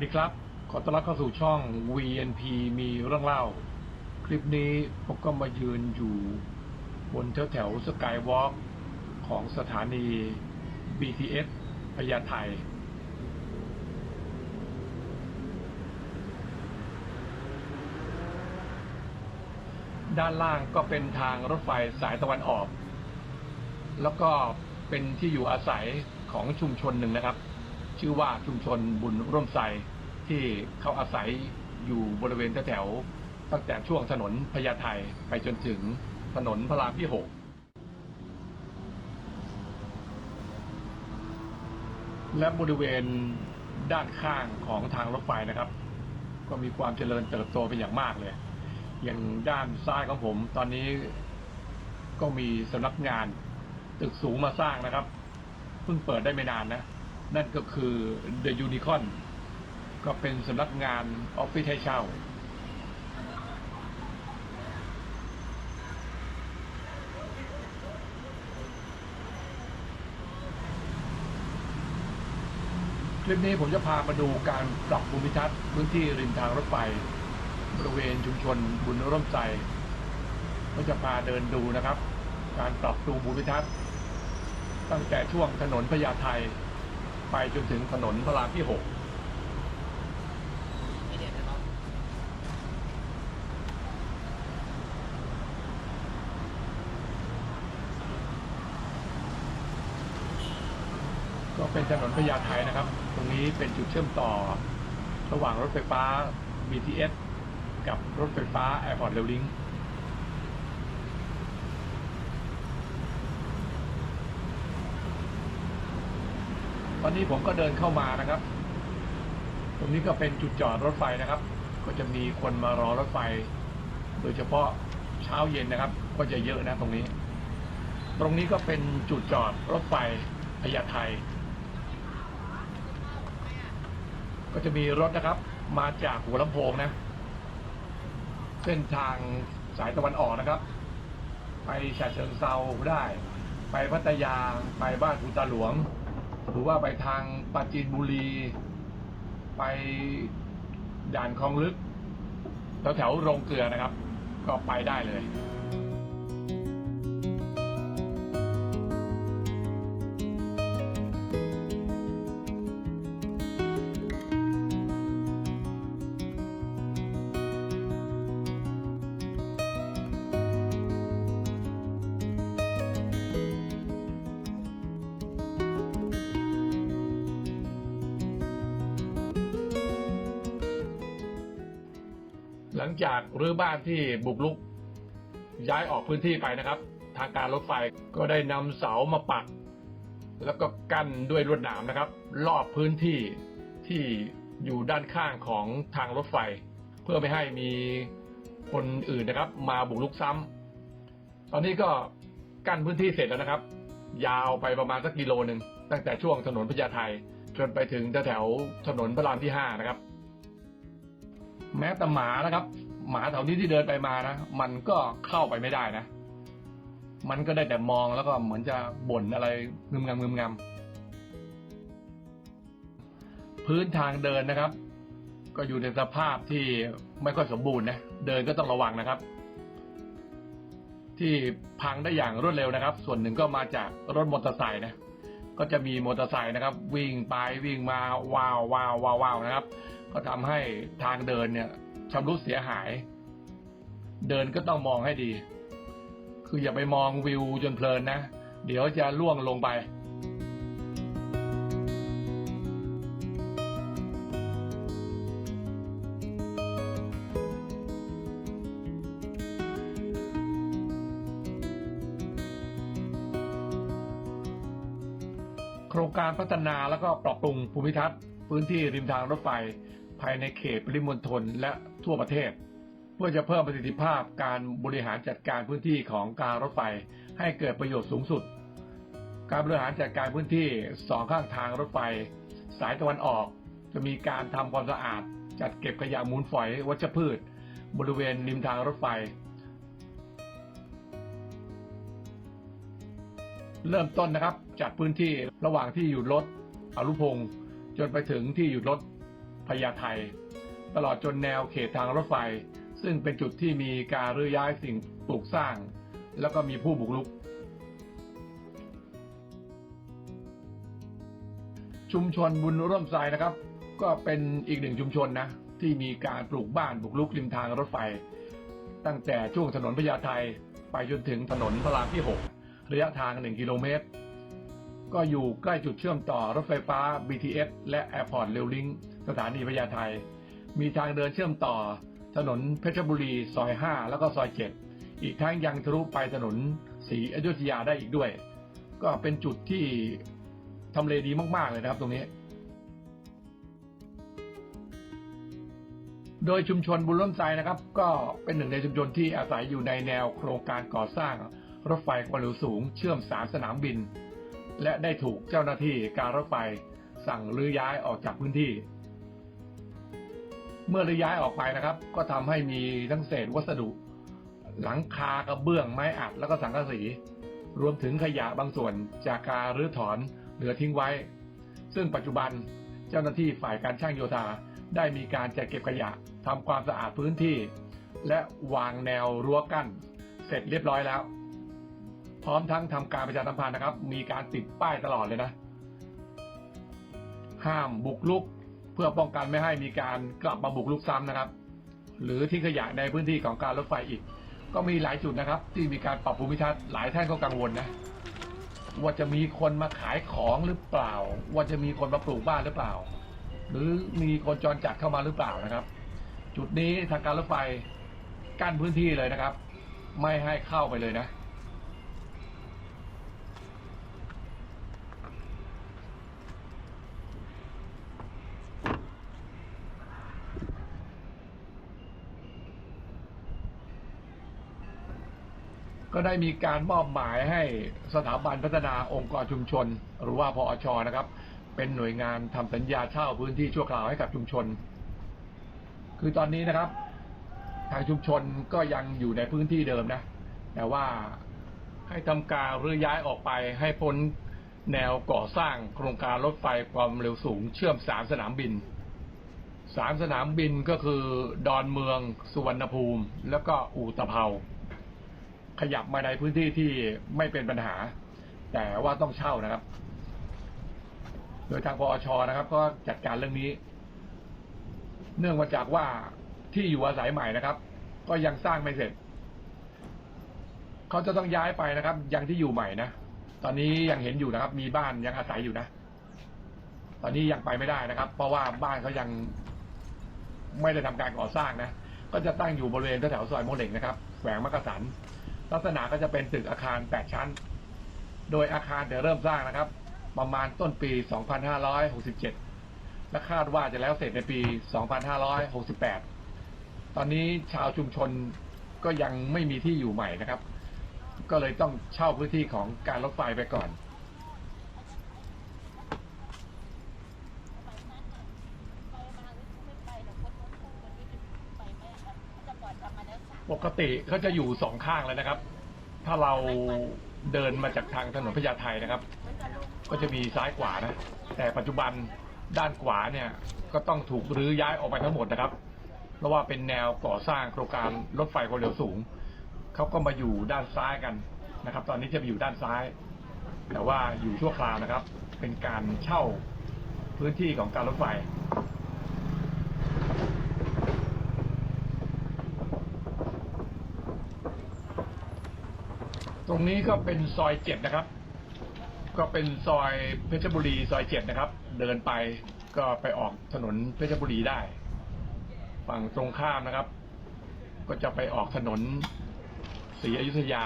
สวัสดีครับ ขอต้อนรับเข้าสู่ช่อง VNP มีเรื่องเล่า คลิปนี้ผมก็มายืนอยู่บนแถวแถวสกายวอล์กของสถานี BTS พญาไทด้านล่างก็เป็นทางรถไฟสายตะวันออก แล้วก็เป็นที่อยู่อาศัยของชุมชนหนึ่งนะครับ ชื่อว่าชุมชนบุญร่วมใส ที่เขาอาศัยอยู่บริเวณแถวตั้งแต่ช่วงถนนพญาไทไปจนถึงถนนพระรามที่หกและบริเวณด้านข้างของทางรถไฟนะครับ ก็มีความเจริญเติบโตเป็นอย่างมากเลย อย่างด้านซ้ายของผม ตอนนี้ก็มีสำนักงานตึกสูงมาสร้างนะครับ เพิ่งเปิดได้ไม่นานนะ นั่นก็คือ The Unicorn ก็เป็นสำนักงานออฟฟิศให้เช่า คลิปนี้ผมจะพามาดูการปรับภูมิทัศน์พื้นที่ริมทางรถไฟบริเวณชุมชนบุญร่มใจก็จะพาเดินดูนะครับ การปรับปรุงภูมิทัศน์ ตั้งแต่ช่วงถนนพญาไทไปจนถึงถนนพระรามที่หก ไม่เด็ดนะครับ ก็ เป็นถนนพญาไทนะครับ ตรงนี้เป็นจุดเชื่อมต่อ ระหว่างรถไฟฟ้า BTS กับรถไฟฟ้า Airport Rail Link ตอนนี้ผมก็เดินเข้ามานะครับ ตรงนี้ก็เป็นจุดจอดรถไฟนะครับ ก็จะมีคนมารอรถไฟ โดยเฉพาะเช้าเย็นนะครับ ก็จะเยอะนะตรงนี้ ตรงนี้ก็เป็นจุดจอดรถไฟพญาไท ก็จะมีรถนะครับ มาจากหัวลำโพงนะ เส้นทางสายตะวันออกนะครับ ไปฉะเชิงเซาได้ ไปพัทยาไปบ้านภูตาหลวง หรือว่าไปทางปราจีนบุรี ไปด่านคลองลึกแถวแถวโรงเกลือนะครับ ก็ไปได้เลย งจากรื้อบ้านที่บุกลุก ย้ายออกพื้นที่ไปนะครับ ทางการรถไฟก็ได้นำเสามาปัก แล้วก็กั้นด้วยลวดหนามนะครับ รอบพื้นที่ที่อยู่ด้านข้างของทางรถไฟ เพื่อไม่ให้มีคนอื่นนะครับ มาบุกลุกซ้ำตอนนี้ก็กั้นพื้นที่เสร็จแล้วนะครับ ยาวไปประมาณสักกิโลหนึ่งตั้งแต่ช่วงถนนพญาไทจนไปถึงแถวถนนพระรามที่ห้านะครับ แม้แต่หมานะครับ หมาแถวนี้ที่เดินไปมานะมันก็เข้าไปไม่ได้นะ มันก็ได้แต่มองแล้วก็เหมือนจะบ่นอะไรงึมงำงึมงำพื้นทางเดินนะครับ ก็อยู่ในสภาพที่ไม่ค่อยสมบูรณ์นะเดินก็ต้องระวังนะครับ ที่พังได้อย่างรวดเร็วนะครับ ส่วนหนึ่งก็มาจากรถมอเตอร์ไซค์นะก็จะมีมอเตอร์ไซค์นะครับ วิ่งไปวิ่งมาว้าวว้าวว้าวว้าวนะครับ ก็ทำให้ทางเดินเนี่ยชำรุดเสียหาย เดินก็ต้องมองให้ดี คืออย่าไปมองวิวจนเพลินนะ เดี๋ยวจะล่วงลงไปโครงการพัฒนาแล้วก็ปรับปรุงภูมิทัศน์พื้นที่ริมทางรถไฟ ภายในเขตปริมณฑลและทั่วประเทศ เพื่อจะเพิ่มประสิทธิภาพการบริหารจัดการพื้นที่ของการรถไฟให้เกิดประโยชน์สูงสุด การบริหารจัดการพื้นที่สองข้างทางรถไฟ สายตะวันออก จะมีการทำความสะอาด จัดเก็บขยะมูลฝอยวัชพืช บริเวณริมทางรถไฟ เริ่มต้นนะครับจัดพื้นที่ระหว่างที่หยุดรถอรุพงศ์จนไปถึงที่หยุดรถ พญาไทตลอดจนแนวเขตทางรถไฟ ซึ่งเป็นจุดที่มีการรื้อย้ายสิ่งปลูกสร้าง แล้วก็มีผู้บุกรุก ชุมชนบุญร่วมใจนะครับ ก็เป็นอีกหนึ่งชุมชนนะ ที่มีการปลูกบ้านบุกรุกริมทางรถไฟ ตั้งแต่ช่วงถนนพญาไทไปจนถึงถนนพระรามที่ 6 ระยะทาง 1 กิโลเมตร ก็อยู่ใกล้จุดเชื่อมต่อรถไฟฟ้า BTS และแอร์พอร์ตเรลลิงสถานีพญาไทมีทางเดินเชื่อมต่อ ถนนเพชรบุรีซอย 5 แล้วก็ซอย 7 อีกทั้งยังทะลุไปถนนศรีอยุธยาได้อีกด้วย ก็เป็นจุดที่ทำเลดีมาก ๆ เลยนะครับตรงนี้ โดยชุมชนบุญร่มใจนะครับ ก็เป็นหนึ่งในชุมชนที่อาศัยอยู่ในแนวโครงการก่อสร้างรถไฟความเร็วสูง เชื่อมสามสนามบิน และได้ถูกเจ้าหน้าที่การรถไฟสั่งรื้อย้ายออกจากพื้นที่ เมื่อรื้อย้ายออกไปนะครับ ก็ทำให้มีทั้งเศษวัสดุ หลังคากระเบื้องไม้อัดแล้วก็สังกะสี รวมถึงขยะบางส่วนจากการรื้อถอนเหลือทิ้งไว้ ซึ่งปัจจุบันเจ้าหน้าที่ฝ่ายการช่างโยธาได้มีการจัดเก็บขยะทำความสะอาดพื้นที่ และวางแนวรั้วกั้น เสร็จเรียบร้อยแล้ว พร้อมทั้งทำการประชาสัมพันธ์นะครับ มีการติดป้ายตลอดเลยนะ ห้ามบุกรุก เพื่อป้องกันไม่ให้มีการกลับมาบุกรุกซ้ำนะครับ หรือทิ้งขยะในพื้นที่ของการรถไฟอีก ก็มีหลายจุดนะครับ ที่มีการปรับภูมิทัศน์หลายท่านก็กังวลนะว่าจะมีคนมาขายของหรือเปล่า ว่าจะมีคนมาปลูกบ้านหรือเปล่า หรือมีคนจรจัดเข้ามาหรือเปล่านะครับ จุดนี้ทางการรถไฟกั้นพื้นที่เลยนะครับ ไม่ให้เข้าไปเลยนะ ก็ได้มีการมอบหมายให้สถาบันพัฒนาองค์กรชุมชน หรือว่าพอชนะครับ เป็นหน่วยงานทำสัญญาเช่าพื้นที่ชั่วคราวให้กับชุมชน คือตอนนี้นะครับ ทางชุมชนก็ยังอยู่ในพื้นที่เดิมนะ แต่ว่าให้ทำการรื้อย้ายออกไปให้พ้นแนวก่อสร้างโครงการรถไฟความเร็วสูง เชื่อมสามสนามบินสามสนามบินก็คือดอนเมือง สุวรรณภูมิ แล้วก็อู่ตะเภา ขยับมาในพื้นที่ที่ไม่เป็นปัญหา แต่ว่าต้องเช่านะครับ โดยทางปอชนะครับ ก็จัดการเรื่องนี้ เนื่องมาจากว่าที่อยู่อาศัยใหม่นะครับ ก็ยังสร้างไม่เสร็จ เขาจะต้องย้ายไปนะครับ ยังที่อยู่ใหม่นะตอนนี้ยังเห็นอยู่นะครับ มีบ้านยังอาศัยอยู่นะตอนนี้ยังไปไม่ได้นะครับ เพราะว่าบ้านเขายังไม่ได้ทำการก่อสร้างนะ ก็จะตั้งอยู่บริเวณแถวซอยโมเหล็กนะครับแขวงมักกะสัน ลักษณะก็จะเป็นตึกอาคาร 8 ชั้น โดยอาคารจะเริ่มสร้างนะครับ ประมาณต้นปี 2567 และคาดว่าจะแล้วเสร็จในปี 2568 ตอนนี้ชาวชุมชนก็ยังไม่มีที่อยู่ใหม่นะครับ ก็เลยต้องเช่าพื้นที่ของการรถไฟไปก่อน ปกติเขาจะอยู่สองข้างเลยนะครับ ถ้าเราเดินมาจากทางถนนพญาไทนะครับ ก็จะมีซ้ายขวานะ แต่ปัจจุบันด้านขวาเนี่ยก็ต้องถูกรื้อย้ายออกไปทั้งหมดนะครับ เพราะว่าเป็นแนวก่อสร้างโครงการรถไฟความเร็วสูง เขาก็มาอยู่ด้านซ้ายกันนะครับ ตอนนี้จะไปอยู่ด้านซ้าย แต่ว่าอยู่ชั่วคราวนะครับ เป็นการเช่าพื้นที่ของการรถไฟ ตรงนี้ก็เป็นซอยเจ็ดนะครับ ก็เป็นซอยเพชรบุรีซอยเจ็ดนะครับ เดินไปก็ไปออกถนนเพชรบุรีได้ ฝั่งตรงข้ามนะครับ ก็จะไปออกถนนศรีอยุธยา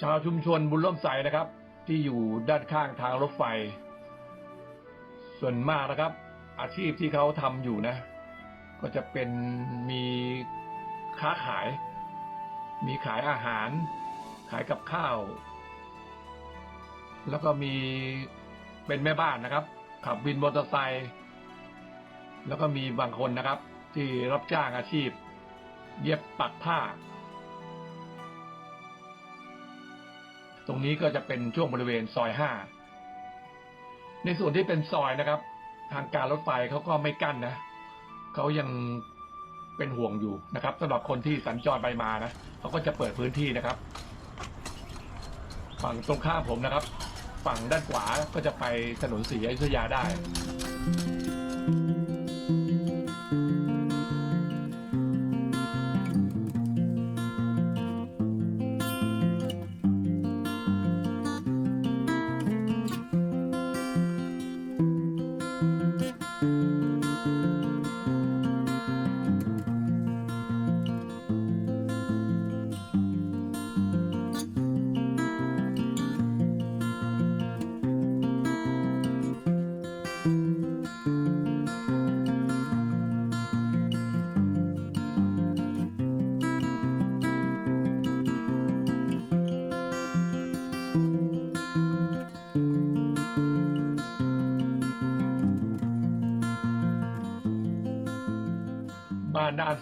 ชาวชุมชนบุญร่วมใสนะครับ ที่อยู่ด้านข้างทางรถไฟ ส่วนมากนะครับ อาชีพที่เขาทำอยู่นะ ก็จะเป็นมีค้าขาย มีขายอาหาร ขายกับข้าว แล้วก็มีเป็นแม่บ้านนะครับ ขับวินมอเตอร์ไซค์แล้วก็มีบางคนนะครับ ที่รับจ้างอาชีพ เย็บปักผ้า ตรงนี้ก็จะเป็นช่วงบริเวณซอยห้าในส่วนที่เป็นซอยนะครับ ทางการรถไฟเขาก็ไม่กั้นนะเขายังเป็นห่วงอยู่นะครับสำหรับคนที่สัญจรไปมานะเขาก็จะเปิดพื้นที่นะครับ ฝั่งตรงข้ามผมนะครับ ฝั่งด้านขวาก็จะไปถนนศรีอยุธยาได้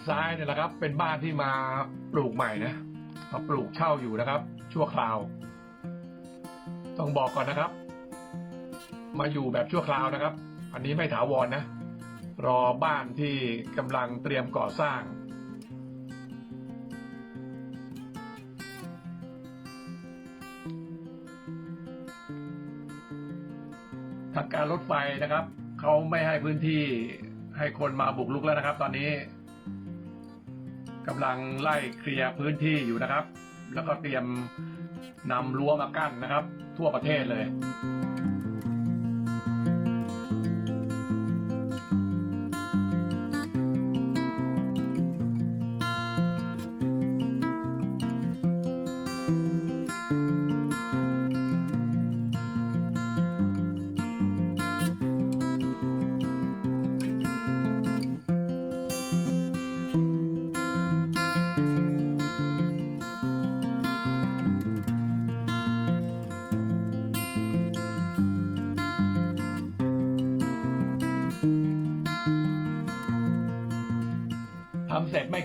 ซ้ายเนี่ยแหละครับ เป็นบ้านที่มาปลูกใหม่นะมาปลูกเช่าอยู่นะครับ ชั่วคราว ต้องบอกก่อนนะครับ มาอยู่แบบชั่วคราวนะครับ อันนี้ไม่ถาวรนะรอบ้านที่กำลังเตรียมก่อสร้าง ทางการรถไฟนะครับ เขาไม่ให้พื้นที่ให้คนมาบุกรุกแล้วนะครับ ตอนนี้ กำลังไล่เคลียร์พื้นที่อยู่นะครับ แล้วก็เตรียมนำรั้วมากั้นนะครับ ทั่วประเทศเลย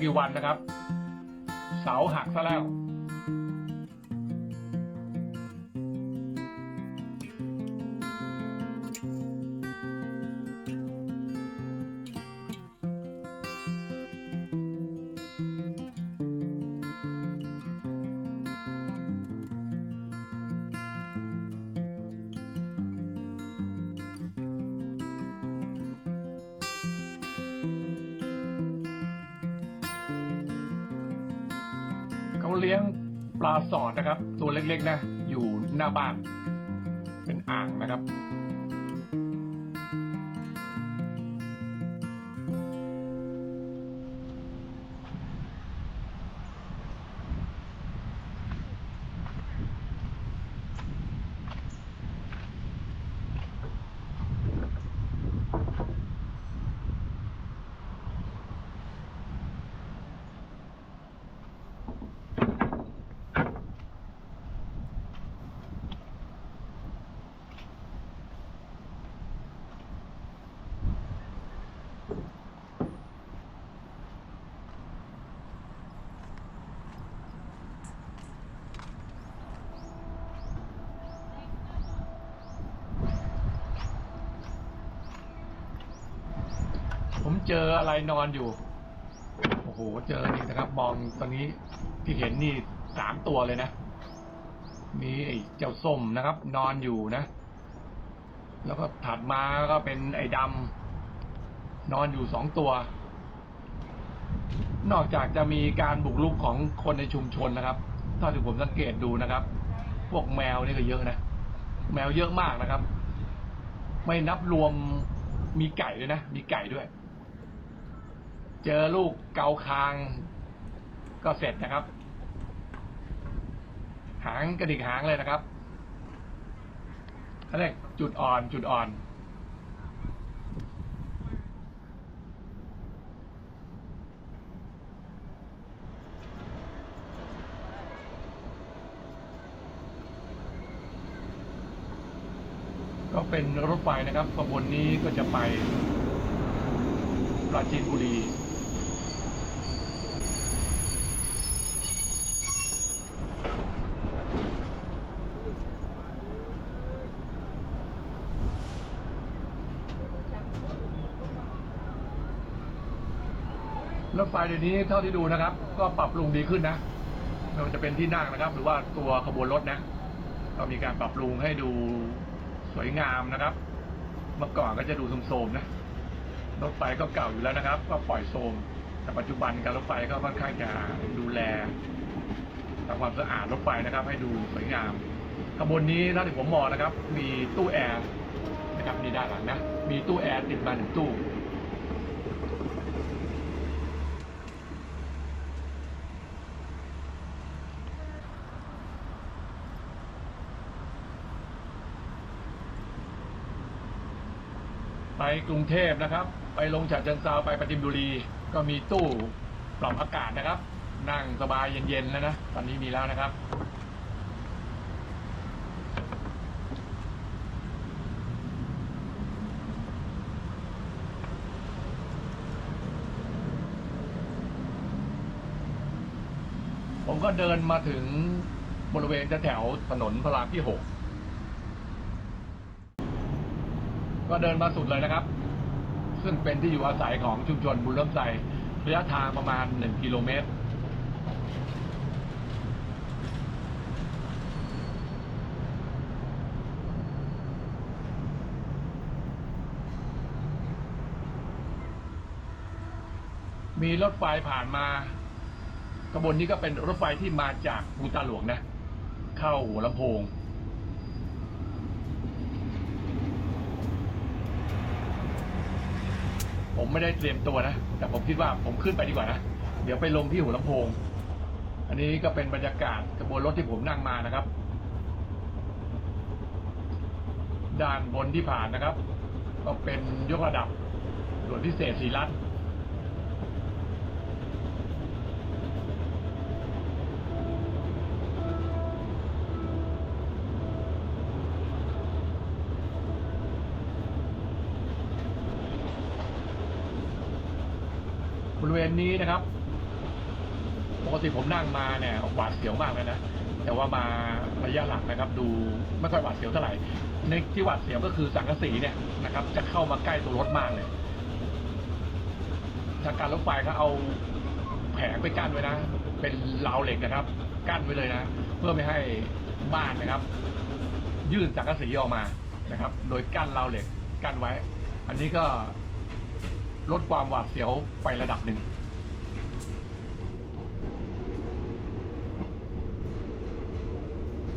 กี่วันนะครับ เสาหักซะแล้ว เขาเลี้ยงปลาสอดนะครับ ตัวเล็กๆนะ อยู่หน้าบ้าน เป็นอ่างนะครับ ผมเจออะไรนอนอยู่ โอ้โห เจอนี่นะครับ มองตอนนี้ที่เห็นนี่สามตัวเลยนะ มีไอ้เจ้าส้มนะครับ นอนอยู่นะ แล้วก็ถัดมาก็เป็นไอ้ดำนอนอยู่สองตัว นอกจากจะมีการบุกรุกของคนในชุมชนนะครับเท่าที่ผมสังเกตดูนะครับ พวกแมวนี่ก็เยอะนะ แมวเยอะมากนะครับ ไม่นับรวมมีไก่ด้วยนะ มีไก่ด้วย เจอลูกเกาคาง ก็เสร็จนะครับ หางกระดิกหางเลยนะครับเขาเรียกจุดอ่อนจุดอ่อน ก็เป็นรถไฟนะครับขบวนนี้ก็จะไปปราจีนบุรี รถไฟเดี๋ยวนี้เท่าที่ดูนะครับ ก็ปรับปรุงดีขึ้นนะไม่ว่าจะเป็นที่นั่งนะครับ หรือว่าตัวขบวนรถนะก็มีการปรับปรุงให้ดูสวยงามนะครับ เมื่อก่อนก็จะดูโทรมๆนะรถไฟก็เก่าอยู่แล้วนะครับ ก็ปล่อยโทรมแต่ปัจจุบันการรถไฟก็ค่อนข้างจะดูแลทำความสะอาดรถไฟนะครับ ให้ดูสวยงามขบวนนี้ถ้าที่ผมมองนะครับ มีตู้แอร์นะครับนี่ด้านหลังนะ มีตู้แอร์ติดมาหนึ่งตู้ กรุงเทพนะครับ ไปลงฉะเชิงเซาไปปราจินบุรี ก็มีตู้ปรับอากาศนะครับ นั่งสบายเย็นๆแล้วนะ ตอนนี้มีแล้วนะครับ ผมก็เดินมาถึงบริเวณแถวถนนพระรามที่หกก็เดินมาสุดเลยนะครับ ซึ่งเป็นที่อยู่อาศัยของชุมชนบุญเริ่มใสระยะทางประมาณหนึ่งกิโลเมตร มีรถไฟผ่านมาขบวนนี้ก็เป็นรถไฟที่มาจากบูตาหลวงนะ เข้าหัวลำโพง ผมไม่ได้เตรียมตัวนะแต่ผมคิดว่าผมขึ้นไปดีกว่านะเดี๋ยวไปลงที่หัวลำโพง อันนี้ก็เป็นบรรยากาศกระบวนรถที่ผมนั่งมานะครับ ด้านบนที่ผ่านนะครับ ก็เป็นยกระดับส่วนพิเศษสีรัต บริเวณนี้นะครับปกติผมนั่งมาเนี่ยหวาดเสียวมากเลยนะแต่ว่ามาระยะหลังนะครับ ดูไม่ค่อยหวาดเสียวเท่าไหร่ในที่หวาดเสียวก็คือสังกะสีเนี่ยนะครับ จะเข้ามาใกล้ตัวรถมากเลยทางการรถไฟเขาเอาแผงไปกั้นไว้นะ เป็นราวเหล็กนะครับ กั้นไว้เลยนะ เพื่อไม่ให้บ้านนะครับ ยื่นสังกะสีออกมานะครับ โดยกั้นราวเหล็กกั้นไว้ อันนี้ก็ ลดความหวาดเสียวไประดับหนึ่ง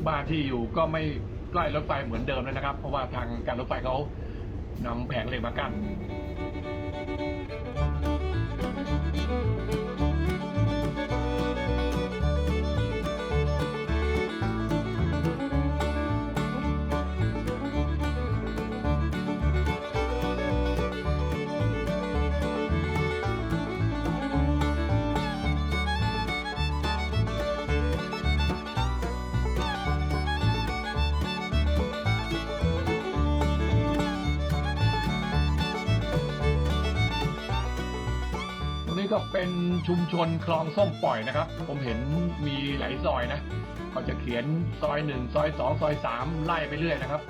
บ้านที่อยู่ก็ไม่ใกล้รถไฟเหมือนเดิมแล้วนะครับ เพราะว่าทางการรถไฟเขานำแผงเหล็กมากั้น ก็เป็นชุมชนคลองส้มปล่อยนะครับ ผมเห็นมีหลายซอยนะเขาจะเขียนซอยหนึ่งซอยสองซอยสามไล่ไปเรื่อยนะครับ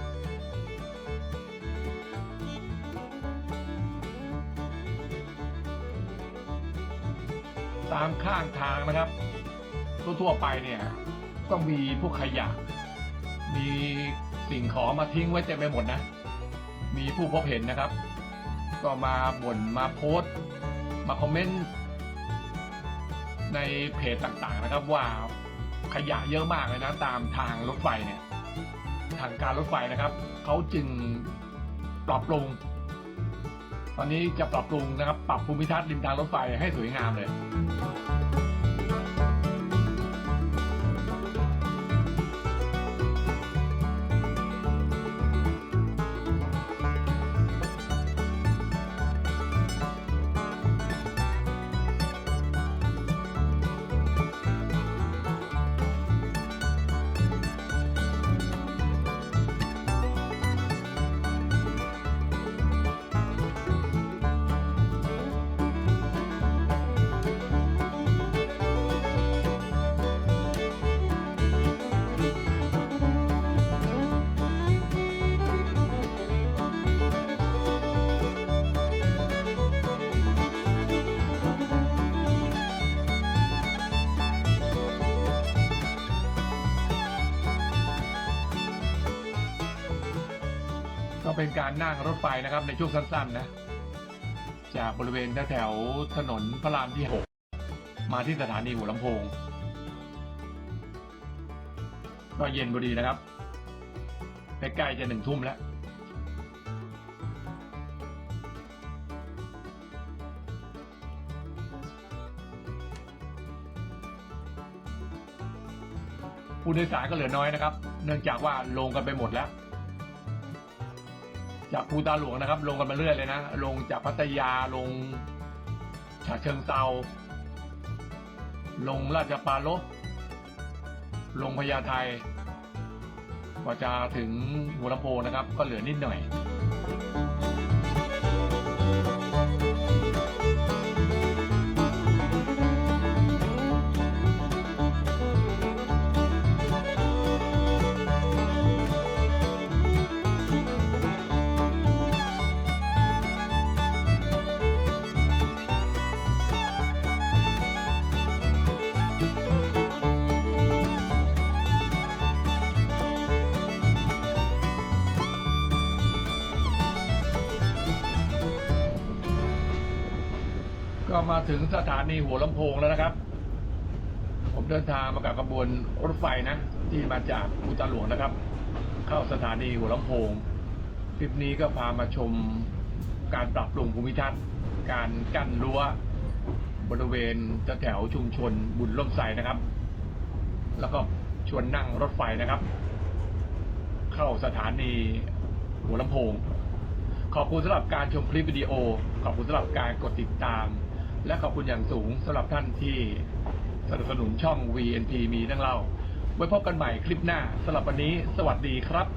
ตามข้างทางนะครับ ทั่วๆไปเนี่ยก็มีพวกขยะ มีสิ่งของมาทิ้งไว้เต็มไปหมดนะ มีผู้พบเห็นนะครับ ก็มาบ่นมาโพสต มาคอมเมนต์ในเพจต่างๆนะครับว่าขยะเยอะมากเลยนะตามทางรถไฟเนี่ยทางการรถไฟนะครับเขาจึงปรับปรุง ตอนนี้จะปรับปรุงนะครับ ปรับภูมิทัศน์ริมทางรถไฟให้สวยงามเลย เป็นการนั่งรถไฟนะครับในช่วงสั้นๆนะ จากบริเวณแถวถนนพระรามที่ 6 มาที่สถานีหัวลำโพง ก็เย็นพอดีนะครับใกล้ๆจะหนึ่งทุ่มแล้วผู้โดยสารก็เหลือน้อยนะครับ เนื่องจากว่าลงกันไปหมดแล้ว จากภูตาหลวงนะครับ ลงกันมาเรื่อยเลยนะ ลงจากพัทยาลงฉะเชิงเซาลงราชปาลบลงพญาไทกว่าจะถึงหัวลำโพงนะครับ ก็เหลือนิดหน่อย มาถึงสถานีหัวลำโพงแล้วนะครับ ผมเดินทางมากับขบวนรถไฟนะ ที่มาจากอุตาหลวงนะครับ เข้าสถานีหัวลำโพงคลิปนี้ก็พามาชมการปรับปรุงภูมิทัศน์ การกั้นรั้ว บริเวณแถวชุมชนบุญร่มใสนะครับ แล้วก็ชวนนั่งรถไฟนะครับ เข้าสถานีหัวลำโพงขอบคุณสำหรับการชมคลิปวิดีโอ ขอบคุณสำหรับการกดติดตาม และขอบคุณอย่างสูงสำหรับท่านที่สนับสนุนช่อง VNP มีเรื่องเล่า ไว้พบกันใหม่คลิปหน้าสำหรับวันนี้ สวัสดีครับ